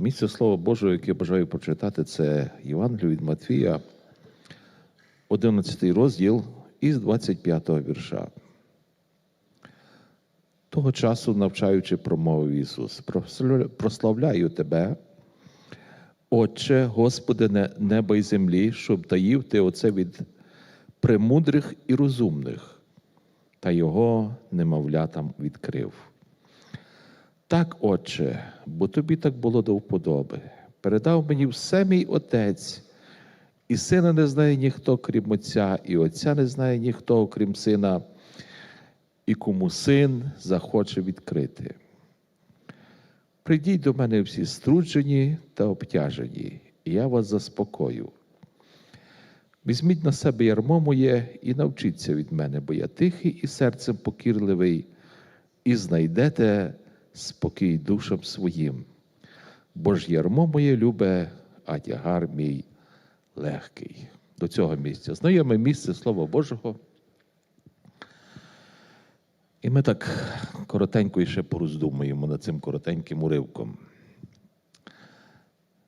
Місце Слова Божого, яке я бажаю прочитати, це Євангелію від Матвія, 11 розділ із 25 вірша. Того часу, навчаючи, промовив Ісус, прославляю Тебе, Отче, Господине, неба і землі, щоб таїв Ти оце від премудрих і розумних, та його немовлятам відкрив. Так, Отче, бо тобі так було до вподоби. Передав мені все мій Отець, і сина не знає ніхто, крім Отця, і Отця не знає ніхто, окрім сина, і кому син захоче відкрити. Прийдіть до мене всі струджені та обтяжені, і я вас заспокою. Візьміть на себе ярмо моє і навчіться від мене, бо я тихий і серцем покірливий, і знайдете спокій душам своїм. Бо ж ярмо моє любе, а тягар мій легкий. До цього місця. Знайоме місце Слова Божого. І ми так коротенько ще пороздумуємо над цим коротеньким уривком.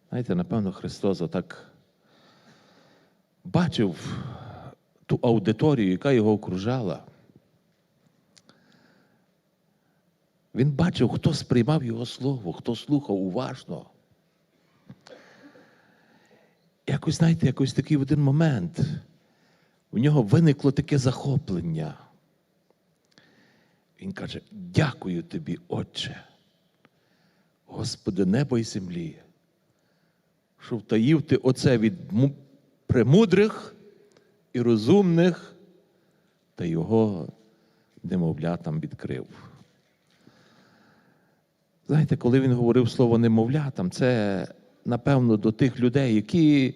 Знаєте, напевно, Христос отак бачив ту аудиторію, яка його окружала. Він бачив, хто сприймав його слово, хто слухав уважно. Якось, знаєте, якось такий в один момент у нього виникло таке захоплення. Він каже: Дякую тобі, Отче, Господи, небо і землі, що втаїв ти оце від премудрих і розумних, та його немовлятам відкрив. Знаєте, коли він говорив слово немовлятам, це напевно до тих людей, які,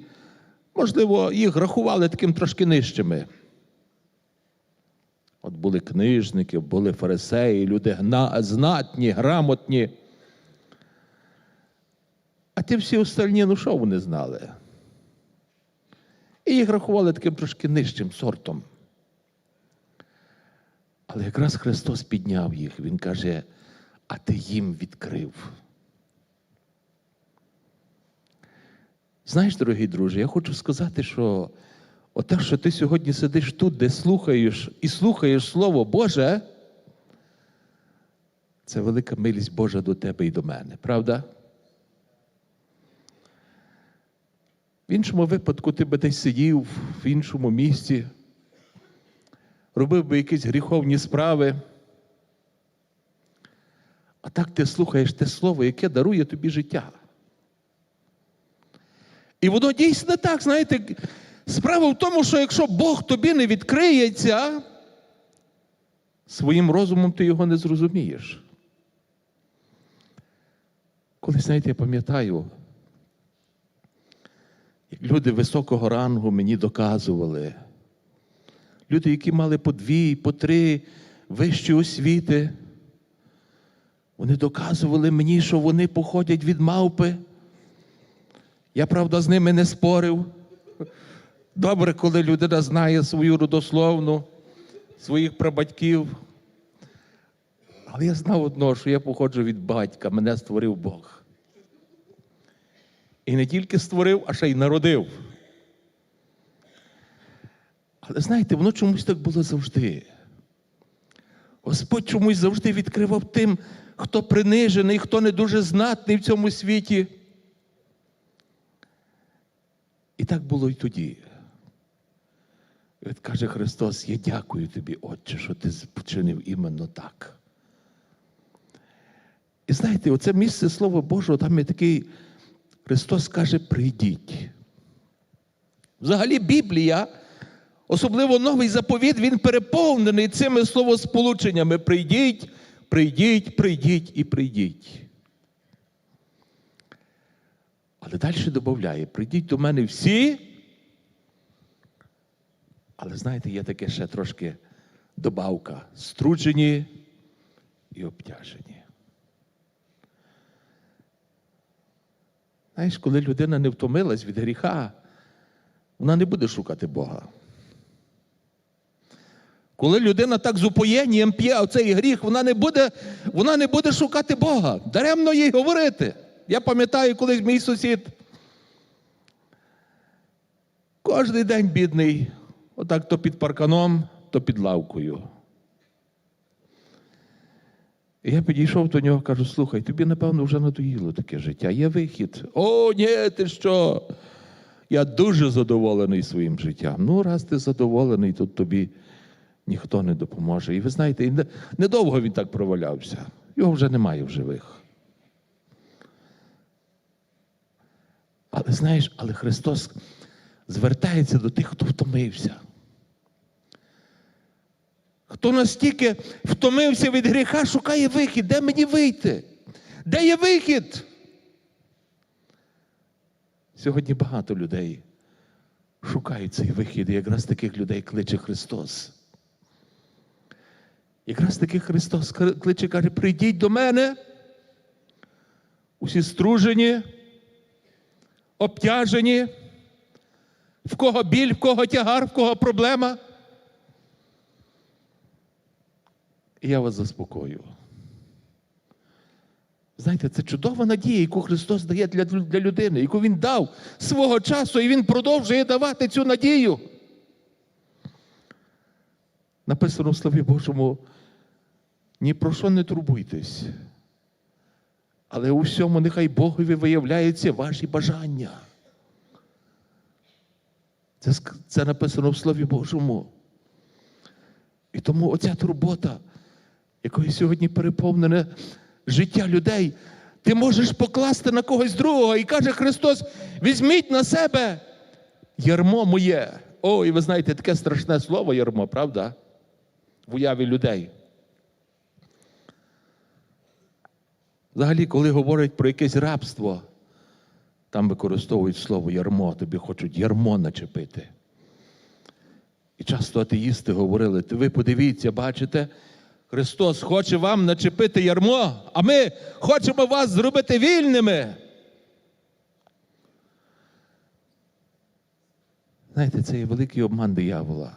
можливо, їх рахували таким трошки нижчими. От були книжники, були фарисеї, люди знатні, грамотні. А ті всі остальні, ну що вони знали? І їх рахували таким трошки нижчим сортом. Але якраз Христос підняв їх. Він каже, а ти їм відкрив. Знаєш, дорогий друже, я хочу сказати, що оте, що ти сьогодні сидиш тут, де слухаєш і слухаєш Слово Боже, це велика милість Божа до тебе і до мене, правда? В іншому випадку ти би десь сидів в іншому місці, робив би якісь гріховні справи. Так ти слухаєш те слово, яке дарує тобі життя. І воно дійсно так, знаєте, справа в тому, що якщо Бог тобі не відкриється, своїм розумом ти його не зрозумієш. Коли, знаєте, я пам'ятаю, люди високого рангу мені доказували, люди, які мали по дві, по три вищі освіти, вони доказували мені, що вони походять від мавпи. Я, правда, з ними не спорив. Добре, коли людина знає свою родословну, своїх прабатьків. Але я знав одно, що я походжу від батька, мене створив Бог. І не тільки створив, а ще й народив. Але знаєте, воно чомусь так було завжди. Господь чомусь завжди відкривав тим, хто принижений, хто не дуже знатний в цьому світі. І так було й тоді. От каже Христос: Я дякую тобі, Отче, що ти починив іменно так. І знаєте, оце місце Слова Божого, там є такий, Христос каже, прийдіть. Взагалі Біблія, особливо новий заповіт, він переповнений цими словосполученнями. Прийдіть, прийдіть, прийдіть і прийдіть. Але далі додає, прийдіть до мене всі. Але знаєте, є таке ще трошки добавка. Струджені і обтяжені. Знаєш, коли людина не втомилась від гріха, вона не буде шукати Бога. Коли людина так з упоєнням п'є оцей гріх, вона не буде, вона не буде шукати Бога. Даремно їй говорити. Я пам'ятаю, колись мій сусід. Кожний день бідний, отак то під парканом, то під лавкою. І я підійшов до нього, кажу: слухай, тобі, напевно, вже надоїло таке життя. Є вихід. О, ні, ти що? Я дуже задоволений своїм життям. Ну, раз ти задоволений, то тобі ніхто не допоможе. І ви знаєте, недовго він так провалявся. Його вже немає в живих. Але знаєш, але Христос звертається до тих, хто втомився. Хто настільки втомився від гріха, шукає вихід. Де мені вийти? Де є вихід? Сьогодні багато людей шукають цей вихід, і якраз таких людей кличе Христос. Якраз таких Христос кличе, каже, прийдіть до мене, усі стружені, обтяжені, в кого біль, в кого тягар, в кого проблема. І я вас заспокою. Знаєте, це чудова надія, яку Христос дає для, для людини, яку Він дав свого часу, і Він продовжує давати цю надію. Написано в Слові Божому, ні про що не турбуйтесь, але у всьому нехай Богові виявляються ваші бажання. Це, це написано в Слові Божому. І тому оця турбота, якою сьогодні переповнене життя людей, ти можеш покласти на когось другого. І каже Христос: візьміть на себе ярмо моє. О, і ви знаєте, таке страшне слово ярмо, правда? В уяві людей. Взагалі, коли говорять про якесь рабство, там використовують слово ярмо, тобі хочуть ярмо начепити. І часто атеїсти говорили: «Ти ви подивіться, бачите, Христос хоче вам начепити ярмо, а ми хочемо вас зробити вільними. Знаєте, це є великий обман диявола.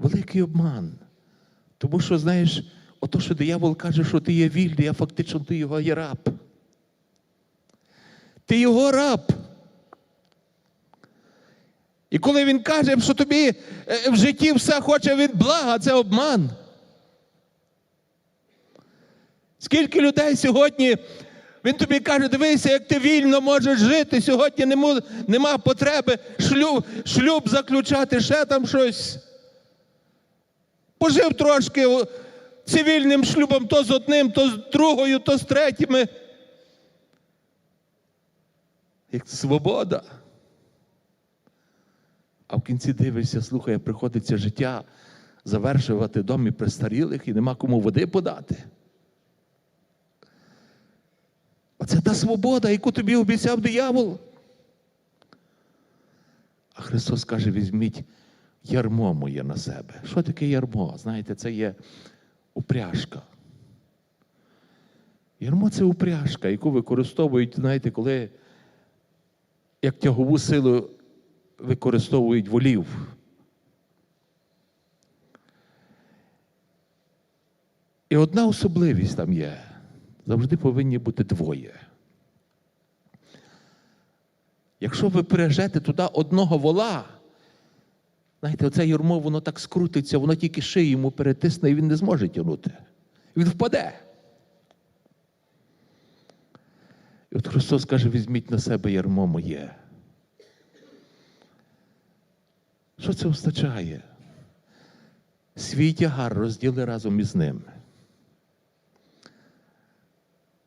Великий обман. Тому що, знаєш, ото, що диявол каже, що ти є вільний, а фактично ти його є раб. Ти його раб. І коли він каже, що тобі е, в житті все хоче від блага, це обман. Скільки людей сьогодні, він тобі каже, дивися, як ти вільно можеш жити. Сьогодні нема, потреби шлюб, шлюб заключати, ще там щось. Пожив трошки цивільним шлюбом то з одним, то з другою, то з третіми. Як свобода. А в кінці дивишся, слухай, приходиться життя завершувати домі престарілих і нема кому води подати. Оце та свобода, яку тобі обіцяв диявол. А Христос каже: візьміть ярмо моє на себе. Що таке ярмо? Знаєте, це є упряжка. Ярмо це упряжка, яку використовують, знаєте, коли як тягову силу використовують волів. І одна особливість там є. Завжди повинні бути двоє. Якщо ви пережете туди одного вола, знаєте, оце юрмо, воно так скрутиться, воно тільки шиї йому перетисне і він не зможе тягнути. Він впаде. І от Христос каже: візьміть на себе ярмо моє. Що це означає? Свій тягар розділи разом із ним.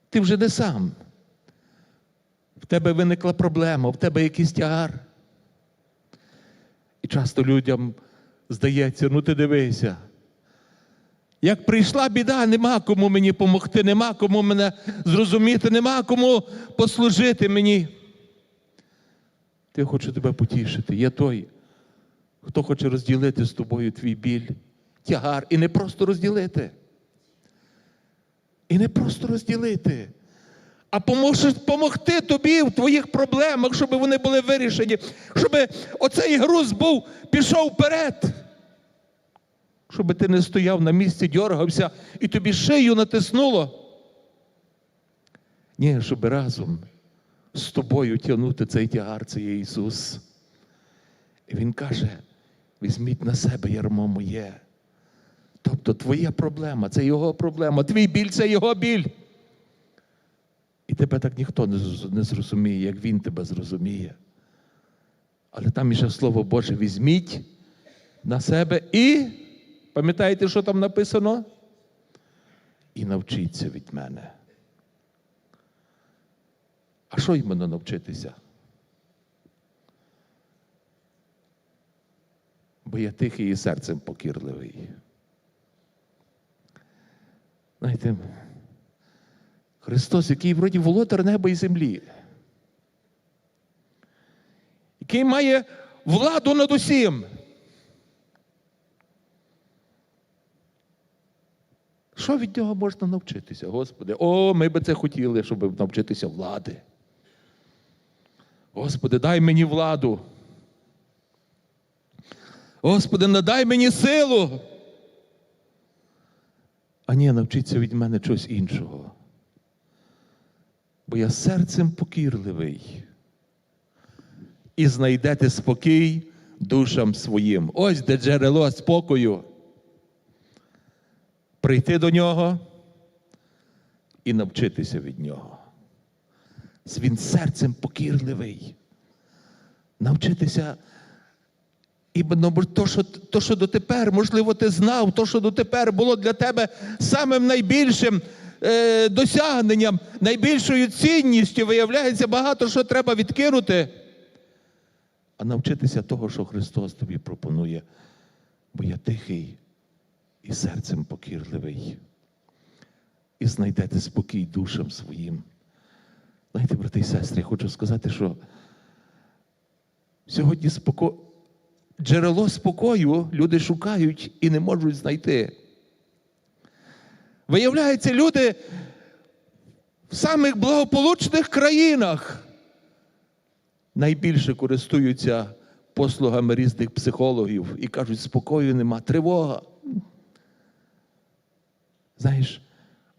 Ти вже не сам. В тебе виникла проблема, в тебе якийсь тягар. Часто людям здається, ну ти дивися. Як прийшла біда, нема кому мені допомогти, нема кому мене зрозуміти, нема кому послужити мені. Ти хочу тебе потішити. Є той, хто хоче розділити з тобою твій біль, тягар, і не просто розділити. І не просто розділити, а допомогти тобі в твоїх проблемах, щоб вони були вирішені, щоб оцей груз був, пішов вперед. Щоб ти не стояв на місці, дьоргався і тобі шию натиснуло. Ні, щоб разом з тобою тягнути цей тягар, це є Ісус. І Він каже: візьміть на себе ярмо моє. Тобто твоя проблема це його проблема, твій біль це його біль. І тебе так ніхто не зрозуміє, як він тебе зрозуміє. Але там іще слово Боже, візьміть на себе і, пам'ятаєте, що там написано? І навчіться від мене. А що іменно навчитися? Бо я тихий і серцем покірливий. Знаєте, Христос, який вроді володар неба і землі, який має владу над усім. Що від нього можна навчитися, Господи? О, ми би це хотіли, щоб навчитися влади. Господи, дай мені владу. Господи, надай мені силу. А ні, навчіться від мене чогось іншого. Бо я серцем покірливий. І знайдете спокій душам своїм. Ось де джерело спокою. Прийти до нього і навчитися від нього. Він серцем покірливий. Навчитися бо то, що, то, що дотепер, можливо, ти знав, то, що дотепер було для тебе самим найбільшим е, досягненням, найбільшою цінністю, виявляється, багато що треба відкинути. А навчитися того, що Христос тобі пропонує, бо я тихий і серцем покірливий. І знайдете спокій душам своїм. Знаєте, брати і сестри, я хочу сказати, що сьогодні споко... джерело спокою люди шукають і не можуть знайти. Виявляється, люди в самих благополучних країнах найбільше користуються послугами різних психологів і кажуть, спокою нема, тривога. Знаєш,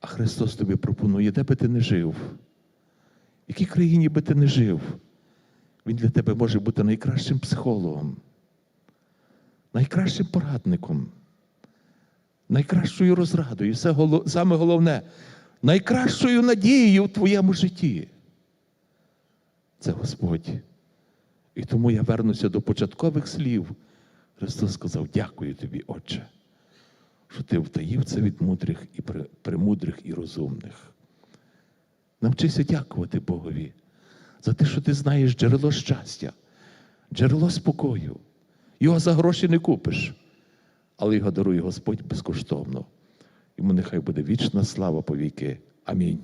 а Христос тобі пропонує, де би ти не жив, в якій країні би ти не жив, Він для тебе може бути найкращим психологом, найкращим порадником, найкращою розрадою, все голо- саме головне, найкращою надією в твоєму житті. Це Господь. І тому я вернуся до початкових слів. Христос сказав: дякую тобі, Отче, що ти втаїв це від мудрих і премудрих і розумних. Навчися дякувати Богові за те, що ти знаєш джерело щастя, джерело спокою. Його за гроші не купиш, але його дарує Господь безкоштовно. Йому нехай буде вічна слава повіки. Амінь.